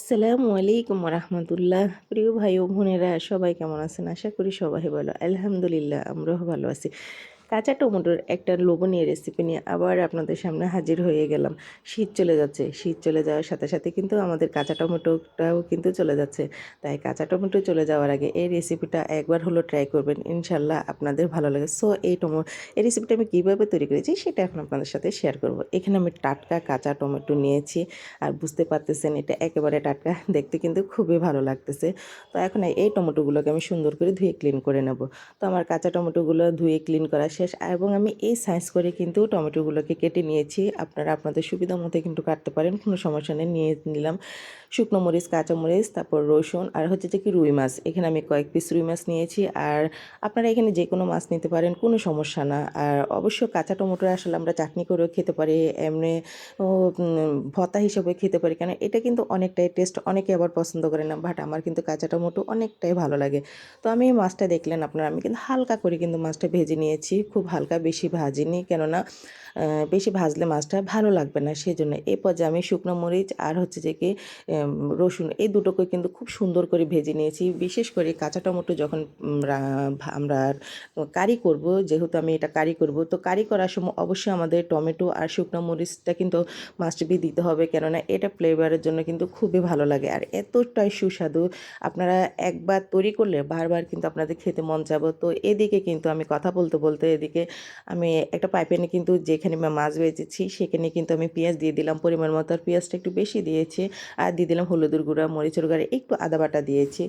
আসসালামু আলাইকুম রহমতুল্লাহ প্রিয় ভাই ও বোনেরা, সবাই কেমন আছেন? আশা করি সবাই ভালো। আলহামদুলিল্লাহ, আমরাও ভালো আছি। কাঁচা টমেটোর একটা লোভনীয় রেসিপি নিয়ে আবার আপনাদের সামনে হাজির হয়ে গেলাম। শীত চলে যাচ্ছে, শীত চলে যাওয়ার সাথে সাথে কিন্তু আমাদের কাঁচা টমেটোটাও কিন্তু চলে যাচ্ছে। তাই কাঁচা টমেটো চলে যাওয়ার আগে এই রেসিপিটা একবার হলো ট্রাই করবেন ইনশাল্লাহ আপনাদের ভালো লাগে। সো এই টমো, এই রেসিপিটা আমি কীভাবে তৈরি করেছি সেটা এখন আপনাদের সাথে শেয়ার করব। এখানে আমি টাটকা কাঁচা টমেটো নিয়েছি আর বুঝতে পারতেছেন এটা একেবারে টাটকা, দেখতে কিন্তু খুবই ভালো লাগতেছে। তো এখন এই টমেটোগুলোকে আমি সুন্দর করে ধুয়ে ক্লিন করে নেব। তো আমার কাঁচা টমেটোগুলো ধুয়ে ক্লিন করা শেষ। এবং আমি এই সাইজ করে কিন্তু টমেটোগুলোকে কেটে নিয়েছি। আপনারা আপনাদের সুবিধা মতো কিন্তু কাটতে পারেন, কোনো সমস্যা নেই। নিয়ে নিলাম শুকনো মরিচ, কাঁচা মরিচ, তারপর রসুন আর হচ্ছে যে কি রুই মাছ। এখানে আমি কয়েক পিস রুই মাছ নিয়েছি। আর আপনারা এখানে যে কোনো মাছ নিতে পারেন, কোনো সমস্যা না। আর অবশ্য কাঁচা টমেটো আসলে আমরা চাটনি করেও খেতে পারি, এমনি ভর্তা হিসেবে খেতে পারি। কেন এটা কিন্তু অনেকটাই টেস্ট অনেকে আবার পছন্দ করে না বাট আমার কিন্তু কাঁচা টমেটো অনেকটাই ভালো লাগে। তো আমি এই মাছটা দেখলেন আপনারা, আমি কিন্তু হালকা করে কিন্তু মাছটা ভেজে নিয়েছি। খুব হালকা বেশি ভাজিনি। কেননা বেশি ভাজলে মাছটা ভালো লাগবে না সেই জন্য এই পর্যায়ে আমি শুকনো মরিচ আর হচ্ছে যে কি রসুন এই দুটোকে কিন্তু খুব সুন্দর করে ভেজে নিয়েছি। বিশেষ করে কাঁচা টমেটো যখন আমরা কারি করব, যেহেতু আমি এটা কারি করব, তো কারি করার সময় অবশ্যই আমাদের টমেটো আর শুকনো মরিচটা কিন্তু মাস্ট বি দিতে হবে। কেননা, এটা ফ্লেভারের জন্য কিন্তু খুবই ভালো লাগে। আর এতটাই সুস্বাদু। আপনারা একবার তৈরি করলে বারবার কিন্তু আপনাদের খেতে মন যাব তো এদিকে কিন্তু আমি কথা বলতে বলতে এদিকে আমি একটা পাইপেনে কিন্তু যেখানে আমি মাছ বেজেছি, সেখানে কিন্তু আমি পেঁয়াজ দিয়ে দিলাম, পরিমাণ মতো। আর পেঁয়াজটা একটু বেশি দিয়েছি। আর দিয়ে দিলাম হলুদের গুঁড়া, মরিচের গুঁড়া একটু আদা বাটা দিয়েছি।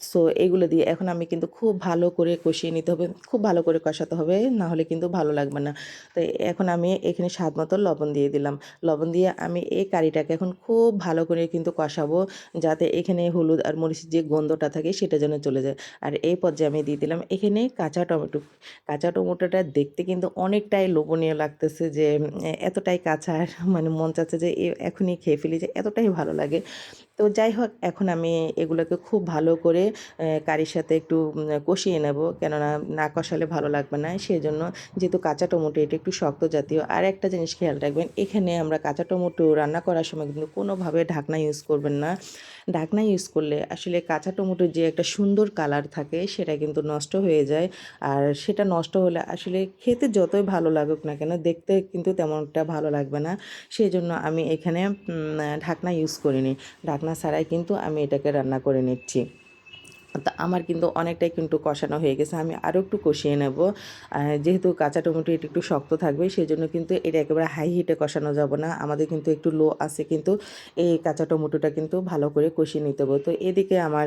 সো এগুলো দিয়ে এখন আমি কিন্তু খুব ভালো করে কষিয়ে নিতে হবে, খুব ভালো করে কষাতে হবে, না হলে কিন্তু ভালো লাগবে না। তো এখন আমি এখানে স্বাদ মতো লবণ দিয়ে দিলাম। লবণ দিয়ে আমি এই কারিটাকে এখন খুব ভালো করে কিন্তু কষাবো, যাতে এখানে হলুদ আর মরিচের যে গন্ধটা থাকে সেটা যেন চলে যায়। আর এই পর্যায়ে আমি দিয়ে দিলাম এখানে কাঁচা টমেটো। কাঁচা টমেটোটা দেখতে কিন্তু অনেকটাই লোভনীয় লাগতেছে যে, এতটাই কাঁচা মানে মন চাচ্ছে যে এখনই খেয়ে ফেলি যে, এতটাই ভালো লাগে। তো যাই হোক, এখন আমি এগুলোকে খুব ভালো করে কারির সাথে একটু কষিয়ে নেব। কেননা না কষালে ভালো লাগবে না সেই জন্য যেহেতু কাঁচা টমেটো, এটা একটু শক্ত জাতীয়। আর একটা জিনিস খেয়াল রাখবেন, এখানে আমরা কাঁচা টমেটো রান্না করার সময় কিন্তু কোনোভাবে ঢাকনা ইউজ করবেন না। ঢাকনা ইউজ করলে আসলে কাঁচা টমেটোর যে একটা সুন্দর কালার থাকে, সেটা কিন্তু নষ্ট হয়ে যায়। আর সেটা নষ্ট হলে আসলে খেতে যতই ভালো লাগুক না কেন, দেখতে কিন্তু তেমনটা ভালো লাগবে না। সেই জন্য আমি এখানে ঢাকনা ইউজ করিনি। ঢাকনা ছাড়াই কিন্তু আমি এটাকে রান্না করে নিচ্ছি। তা আমার কিন্তু অনেকটাই কিন্তু কষানো হয়ে গেছে। আমি আরও একটু কষিয়ে নেব। যেহেতু কাঁচা টমেটো এটা একটু শক্ত থাকবে সেই জন্য কিন্তু এটা একেবারে হাই হিটে কষানো যাব না। আমাদের কিন্তু একটু লো আছে কিন্তু এই কাঁচা টমেটোটা কিন্তু ভালো করে কষিয়ে নিতে হবে। তো এদিকে আমার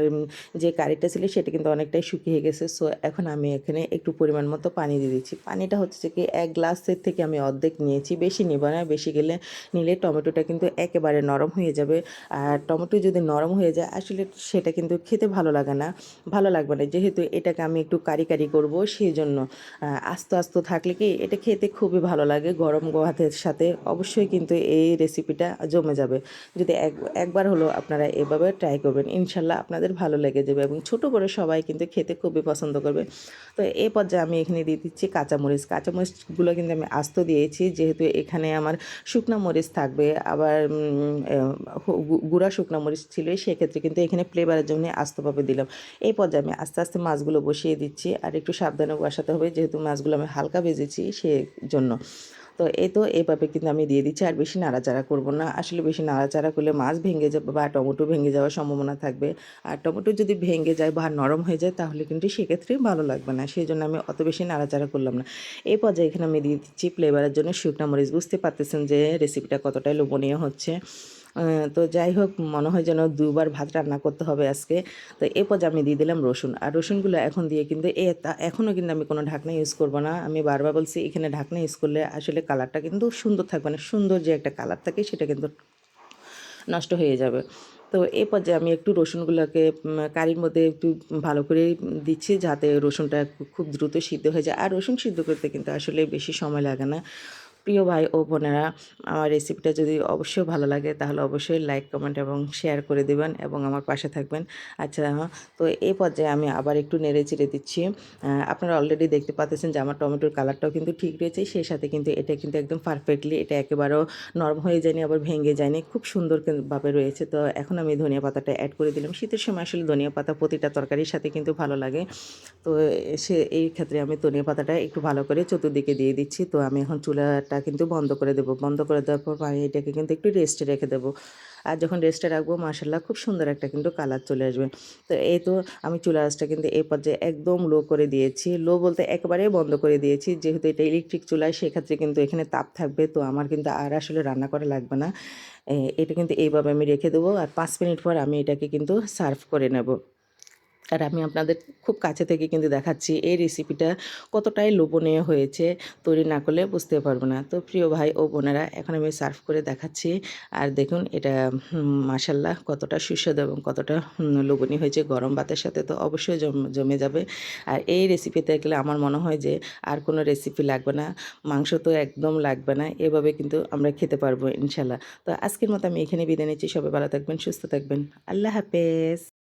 যে কারিটা ছিল সেটা কিন্তু অনেকটাই শুকিয়ে গেছে। সো এখন আমি এখানে একটু পরিমাণ মতো পানি দিয়ে দিচ্ছি। পানিটা হচ্ছে কি এক গ্লাসের থেকে আমি অর্ধেক নিয়েছি। বেশি নিব না, বেশি গেলে নিলে টমেটোটা কিন্তু একেবারে নরম হয়ে যাবে। আর টমেটো যদি নরম হয়ে যায়, আসলে সেটা কিন্তু খেতে ভালো লাগে না। ভালো লাগবে না। যেহেতু এটাকে আমি একটু কারি কারি করব সেই জন্য আস্তে আস্তে থাকলে কি এটা খেতে খুবই ভালো লাগে। গরম ভাতের সাথে অবশ্যই কিন্তু এই রেসিপিটা জমে যাবে। যদি এক, একবার হলো আপনারা এভাবে ট্রাই করবেন, ইনশাল্লাহ আপনাদের ভালো লেগে যাবে এবং ছোটো বড়ো সবাই কিন্তু খেতে খুবই পছন্দ করবে। তো এই পর্যায়ে আমি এখানে দিয়ে দিচ্ছি কাঁচামরিচ। কাঁচামরিচগুলো কিন্তু আমি আস্ত দিয়েছি, যেহেতু এখানে আমার শুকনো মরিচ থাকবে। আবার গুঁড়া শুকনো মরিচ ছিল, সেক্ষেত্রে কিন্তু এখানে ফ্লেভারের জন্য আস্তভাবে দিলাম। এই পর্যায়ে আমি আস্তে আস্তে মাছগুলো বসিয়ে দিচ্ছি আর একটু সাবধানে বসাতে হবে, যেহেতু মাছগুলো আমি হালকা ভেজেছি সেই জন্য তো এই তো এইভাবে কিন্তু আমি দিয়ে দিচ্ছি আর বেশি নাড়াচাড়া করব না। আসলে বেশি নাড়াচাড়া করলে মাছ ভেঙে যাবে বা টমেটো ভেঙে যাওয়ার সম্ভাবনা থাকবে। আর টমেটো যদি ভেঙে যায় বা নরম হয়ে যায় তাহলে কিন্তু সেক্ষেত্রে ভালো লাগবে না সেই জন্য আমি অত বেশি নাড়াচাড়া করলাম না। এই পর্যায়ে এখানে আমি দিয়ে দিচ্ছি ফ্লেভারের জন্য শুকনা মরিচ। বুঝতে পারতেছেন যে রেসিপিটা কতটাই লোভনীয় হচ্ছে। তো যাই হোক, মনে হয় যেন দুবার ভাত রান্না করতে হবে আজকে। তো এ পর্যায়ে আমি দিয়ে দিলাম রসুন। আর রসুনগুলো এখন দিয়ে কিন্তু এ এখনও কিন্তু আমি কোনো ঢাকনা ইউজ করব না। আমি বারবার বলছি, এখানে ঢাকনা ইউজ করলে আসলে কালারটা কিন্তু সুন্দর থাকবে না। সুন্দর যে একটা কালার থাকে, সেটা কিন্তু নষ্ট হয়ে যাবে। তো এই পর্যায়ে আমি একটু রসুনগুলোকে কারির মধ্যে একটু ভালো করে দিচ্ছি, যাতে রসুনটা খুব দ্রুত সিদ্ধ হয়ে যায়। আর রসুন সিদ্ধ করতে কিন্তু আসলে বেশি সময় লাগে না। প্রিয় ভাই ও বোনেরা, আমার রেসিপিটা যদি অবশ্যই ভালো লাগে, তাহলে অবশ্যই লাইক কমেন্ট এবং শেয়ার করে দেবেন এবং আমার পাশে থাকবেন। আচ্ছা তো এই পর্যায়ে আমি আবার একটু নেড়ে চেড়ে দিচ্ছি। আপনারা অলরেডি দেখতে পাচ্ছেন যে আমার টমেটোর কালারটাও কিন্তু ঠিক রয়েছে, সেই সাথে কিন্তু এটা কিন্তু একদম পারফেক্টলি এটা একেবারেও নরম হয়ে যায়নি, আবার ভেঙে যায়নি, খুব সুন্দর কিন্তু ভাবে রয়েছে। তো এখন আমি ধনিয়া পাতাটা অ্যাড করে দিলাম। শীতের সময় আসলে ধনিয়া পাতা প্রতিটা তরকারির সাথে কিন্তু ভালো লাগে। তো সে, এই ক্ষেত্রে আমি ধনিয়া পাতাটা একটু ভালো করে চতুর্দিকে দিয়ে দিচ্ছি। তো আমি এখন চুলাটা কিন্তু বন্ধ করে দেবো। বন্ধ করে দেওয়ার পর আমি এটাকে কিন্তু একটু রেস্টে রেখে দেবো। আর যখন রেস্টে রাখব মাসাল্লাহ খুব সুন্দর একটা কিন্তু কালার চলে আসবে। তো এই তো আমি চুলা আঁচটা কিন্তু এই পর্যায়ে একদম লো করে দিয়েছি। লো বলতে একেবারেই বন্ধ করে দিয়েছি। যেহেতু এটা ইলেকট্রিক চুলায় সেক্ষেত্রে কিন্তু এখানে তাপ থাকবে। তো আমার কিন্তু আর আসলে রান্না করা লাগবে না। এটা কিন্তু এইভাবে আমি রেখে দেবো। আর পাঁচ মিনিট পর আমি এটাকে কিন্তু সার্ভ করে নেব। আর আমি আপনাদের খুব কাছে থেকে কিন্তু দেখাচ্ছি এই রেসিপিটা কতটাই লোভনীয় হয়েছে, তৈরি না করলে বুঝতে পারব না। তো প্রিয় ভাই ও বোনেরা, এখন আমি সার্ভ করে দেখাচ্ছি। আর দেখুন, এটা মাসাল্লাহ কতটা সুস্বাদু এবং কতটা লোভনীয় হয়েছে। গরম ভাতের সাথে তো অবশ্যই জম- জমে যাবে। আর এই রেসিপিতে গেলে আমার মনে হয় যে, আর কোনো রেসিপি লাগবে না। মাংস তো একদম লাগবে না। এভাবে কিন্তু আমরা খেতে পারব ইনশাল্লাহ তো আজকের মতো আমি এখানে বিদায় নিচ্ছি। সবাই ভালো থাকবেন, সুস্থ থাকবেন। আল্লাহ হাফেজ।